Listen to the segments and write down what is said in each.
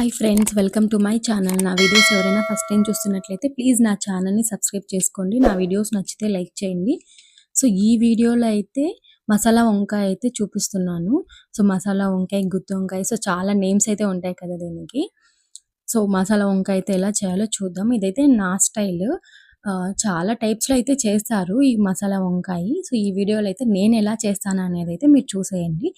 Hi friends welcome to my channel నా videos ఎవరైనా first time చూస్తున్నట్లయితే ప్లీజ్ నా ఛానల్ని సబ్స్క్రైబ్ చేసుకోండి. నా వీడియోస్ నచ్చితే లైక్ చేయండి. సో ఈ వీడియోలో అయితే మసాలా వంకాయ అయితే చూపిస్తున్నాను. సో మసాలా వంకాయ గుత్తి వంకాయ సో చాలా నేమ్స్ అయితే ఉంటాయి కదా దీనికి. సో మసాలా వంకాయ అయితే ఎలా చేయాలో చూద్దాం. ఇదైతే నా స్టైల్ చాలా టైప్స్లో అయితే చేస్తారు ఈ మసాలా వంకాయ. సో ఈ వీడియోలో అయితే నేను ఎలా చేస్తాను అనేది అయితే మీరు చూసేయండి.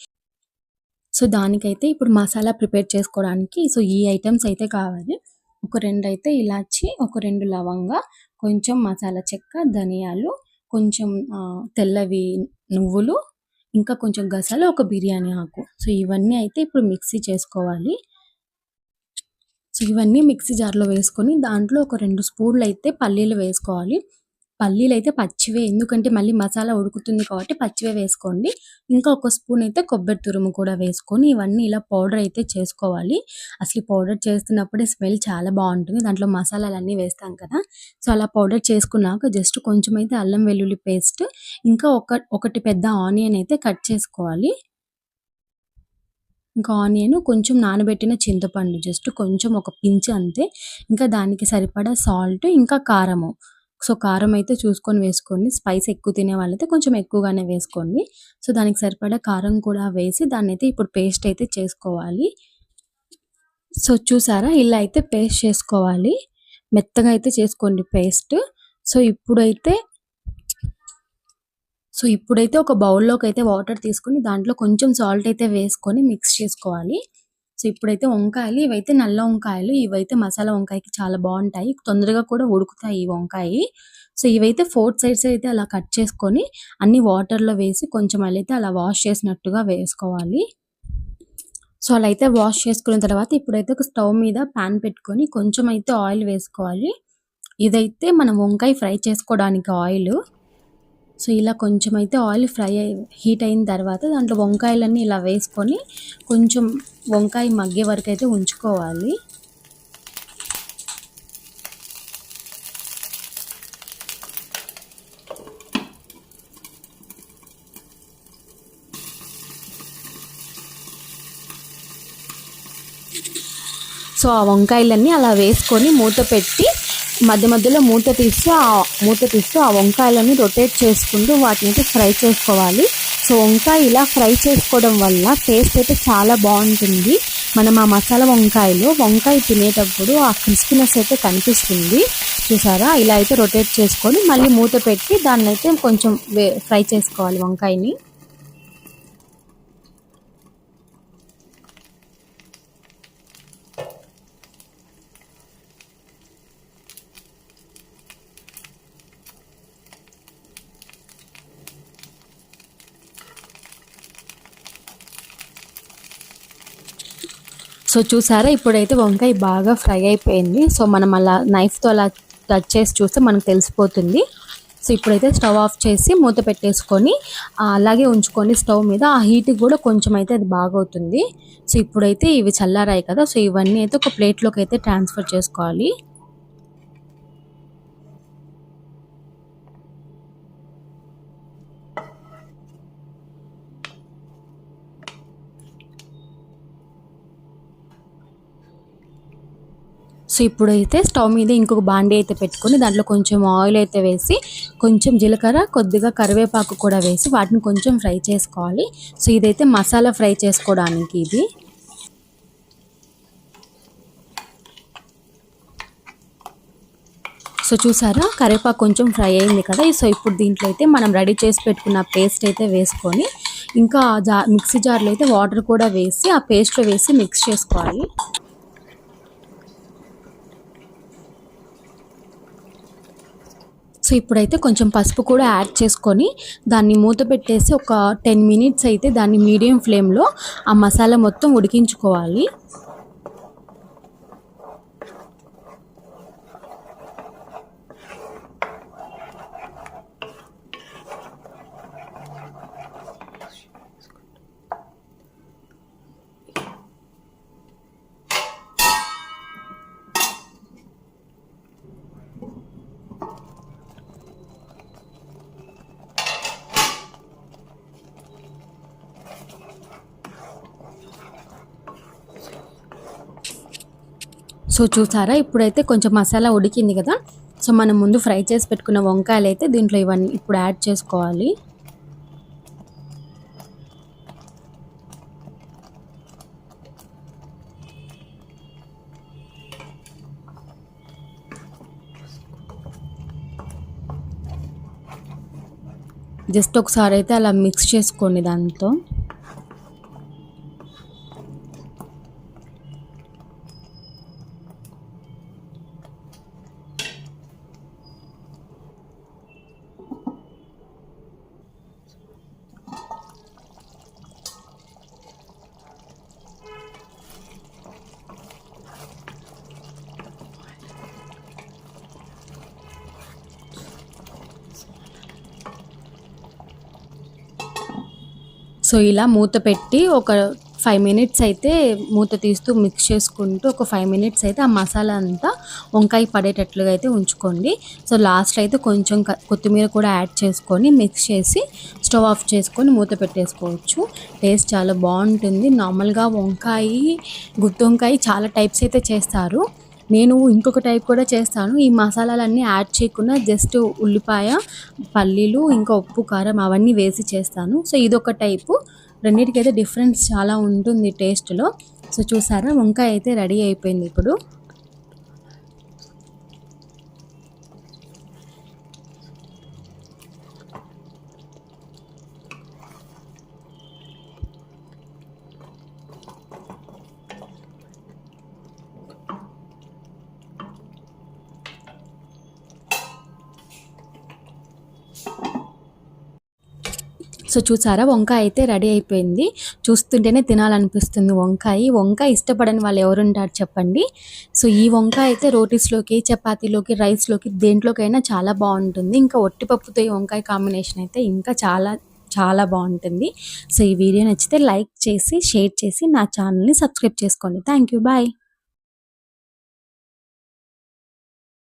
సో దానికైతే ఇప్పుడు మసాలా ప్రిపేర్ చేసుకోవడానికి సో ఈ ఐటమ్స్ అయితే కావాలి. ఒక రెండు అయితే ఇలాచి ఒక రెండు లవంగా కొంచెం మసాలా చెక్క ధనియాలు కొంచెం తెల్లవి నువ్వులు ఇంకా కొంచెం గసాలు ఒక బిర్యానీ ఆకు. సో ఇవన్నీ అయితే ఇప్పుడు మిక్సీ చేసుకోవాలి. సో ఇవన్నీ మిక్సీ జార్లో వేసుకొని దాంట్లో ఒక రెండు స్పూన్లు అయితే పల్లీలు వేసుకోవాలి. పల్లీలు అయితే పచ్చివే ఎందుకంటే మళ్ళీ మసాలా ఉడుకుతుంది కాబట్టి పచ్చివే వేసుకోండి. ఇంకా ఒక స్పూన్ అయితే కొబ్బరి తురుము కూడా వేసుకొని ఇవన్నీ ఇలా పౌడర్ అయితే చేసుకోవాలి. అసలు పౌడర్ చేస్తున్నప్పుడే స్మెల్ చాలా బాగుంటుంది. దాంట్లో మసాలాలు అన్నీ వేస్తాం కదా. సో అలా పౌడర్ చేసుకున్నాక జస్ట్ కొంచెం అయితే అల్లం వెల్లుల్లి పేస్ట్ ఇంకా ఒక ఒకటి పెద్ద ఆనియన్ అయితే కట్ చేసుకోవాలి. ఇంకా ఆనియన్ కొంచెం నానబెట్టిన చింతపండు జస్ట్ కొంచెం ఒక పించ్ అంతే. ఇంకా దానికి సరిపడా సాల్ట్ ఇంకా కారము. సో కారం అయితే చూసుకొని వేసుకోండి. స్పైస్ ఎక్కువ తినే వాళ్ళైతే కొంచెం ఎక్కువగానే వేసుకోండి. సో దానికి సరిపడా కారం కూడా వేసి దాన్ని అయితే ఇప్పుడు పేస్ట్ అయితే చేసుకోవాలి. సో చూసారా? ఇలా అయితే పేస్ట్ చేసుకోవాలి. మెత్తగా అయితే చేసుకోండి పేస్ట్. సో ఇప్పుడైతే సో ఇప్పుడైతే ఒక బౌల్లోకి అయితే వాటర్ తీసుకొని దాంట్లో కొంచెం సాల్ట్ అయితే వేసుకొని మిక్స్ చేసుకోవాలి. సో ఇప్పుడైతే వంకాయలు ఇవైతే నల్ల వంకాయలు ఇవైతే మసాలా వంకాయకి చాలా బాగుంటాయి. తొందరగా కూడా ఉడుకుతాయి ఈ వంకాయ. సో ఇవైతే ఫోర్త్ సైడ్స్ అయితే అలా కట్ చేసుకొని అన్ని వాటర్లో వేసి కొంచెం అలా అయితే అలా వాష్ చేసినట్టుగా వేసుకోవాలి. సో అలా అయితే వాష్ చేసుకున్న తర్వాత ఇప్పుడైతే ఒక స్టవ్ మీద పాన్ పెట్టుకొని కొంచెం అయితే ఆయిల్ వేసుకోవాలి. ఇదైతే మనం వంకాయ ఫ్రై చేసుకోవడానికి ఆయిల్. సో ఇలా కొంచెం అయితే ఆయిల్ ఫ్రై హీట్ అయిన తర్వాత దాంట్లో వంకాయలన్నీ ఇలా వేసుకొని కొంచెం వంకాయ మగ్గే వరకు అయితే ఉంచుకోవాలి. సో ఆ వంకాయలన్నీ అలా వేసుకొని మూత పెట్టి మధ్య మధ్యలో మూత తీస్తూ ఆ మూత తీస్తూ ఆ వంకాయలని రొటేట్ చేసుకుంటూ వాటిని అయితే ఫ్రై చేసుకోవాలి. సో వంకాయ ఇలా ఫ్రై చేసుకోవడం వల్ల టేస్ట్ అయితే చాలా బాగుంటుంది. మనం ఆ మసాలా వంకాయలో వంకాయ తినేటప్పుడు ఆ క్రిస్పీనెస్ అయితే కనిపిస్తుంది. చూసారా? ఇలా అయితే రొటేట్ చేసుకొని మళ్ళీ మూత పెట్టి దాన్ని అయితే కొంచెం వే ఫ్రై చేసుకోవాలి వంకాయని. సో చూసారా ఇప్పుడైతే వంకాయ బాగా ఫ్రై అయిపోయింది. సో మనం అలా నైఫ్తో అలా టచ్ చేసి చూస్తే మనకు తెలిసిపోతుంది. సో ఇప్పుడైతే స్టవ్ ఆఫ్ చేసి మూత పెట్టేసుకొని అలాగే ఉంచుకొని స్టవ్ మీద ఆ హీట్ కూడా కొంచెం అయితే అది బాగవుతుంది. సో ఇప్పుడైతే ఇవి చల్లారాయి కదా సో ఇవన్నీ అయితే ఒక ప్లేట్లోకి అయితే ట్రాన్స్ఫర్ చేసుకోవాలి. సో ఇప్పుడైతే స్టవ్ మీద ఇంకొక బాండీ అయితే పెట్టుకొని దాంట్లో కొంచెం ఆయిల్ అయితే వేసి కొంచెం జీలకర్ర కొద్దిగా కరివేపాకు కూడా వేసి వాటిని కొంచెం ఫ్రై చేసుకోవాలి. సో ఇదైతే మసాలా ఫ్రై చేసుకోవడానికి ఇది. సో చూసారా కరివేపాకు కొంచెం ఫ్రై అయింది కదా? సో ఇప్పుడు దీంట్లో అయితే మనం రెడీ చేసి పెట్టుకున్న పేస్ట్ అయితే వేసుకొని ఇంకా జా మిక్సీ జార్లో అయితే వాటర్ కూడా వేసి ఆ పేస్ట్లో వేసి మిక్స్ చేసుకోవాలి. సో ఇప్పుడైతే కొంచెం పసుపు కూడా యాడ్ చేసుకొని దాన్ని మూత పెట్టేసి ఒక టెన్ మినిట్స్ అయితే దాన్ని మీడియం ఫ్లేమ్లో ఆ మసాలా మొత్తం ఉడికించుకోవాలి. సో చూసారా ఇప్పుడైతే కొంచెం మసాలా ఉడికింది కదా. సో మనం ముందు ఫ్రై చేసి పెట్టుకున్న వంకాయలు అయితే దీంట్లో ఇవన్నీ ఇప్పుడు యాడ్ చేసుకోవాలి. జస్ట్ ఒకసారి అయితే అలా మిక్స్ చేసుకోండి దాంతో. సో ఇలా మూత పెట్టి ఒక ఫైవ్ మినిట్స్ అయితే మూత తీస్తూ మిక్స్ చేసుకుంటూ ఒక ఫైవ్ మినిట్స్ అయితే ఆ మసాలా అంతా వంకాయ పడేటట్లుగా అయితే ఉంచుకోండి. సో లాస్ట్ అయితే కొంచెం కొత్తిమీర కూడా యాడ్ చేసుకొని మిక్స్ చేసి స్టవ్ ఆఫ్ చేసుకొని మూత పెట్టేసుకోవచ్చు. టేస్ట్ చాలా బాగుంటుంది. నార్మల్గా వంకాయ గుత్తి వంకాయ చాలా టైప్స్ అయితే చేస్తారు. నేను ఇంకొక టైప్ కూడా చేస్తాను. ఈ మసాలాలన్నీ యాడ్ చేయకుండా జస్ట్ ఉల్లిపాయ పల్లీలు ఇంకా ఉప్పు కారం అవన్నీ వేసి చేస్తాను. సో ఇదొక టైపు రెండింటికైతే డిఫరెన్స్ చాలా ఉంటుంది టేస్ట్లో సో చూసారా? వంకాయ అయితే రెడీ అయిపోయింది ఇప్పుడు. సో చూసారా వంకాయ అయితే రెడీ అయిపోయింది. చూస్తుంటేనే తినాలనిపిస్తుంది వంకాయ. వంకాయ ఇష్టపడని వాళ్ళు ఎవరుంటారు చెప్పండి. సో ఈ వంకాయ అయితే రోటీస్లోకి చపాతీలోకి రైస్లోకి దేంట్లోకైనా చాలా బాగుంటుంది. ఇంకా ఒట్టిపప్పుతో ఈ వంకాయ కాంబినేషన్ అయితే ఇంకా చాలా చాలా బాగుంటుంది. సో ఈ వీడియో నచ్చితే లైక్ చేసి షేర్ చేసి నా ఛానల్ని సబ్స్క్రైబ్ చేసుకోండి. Thank you. బాయ్.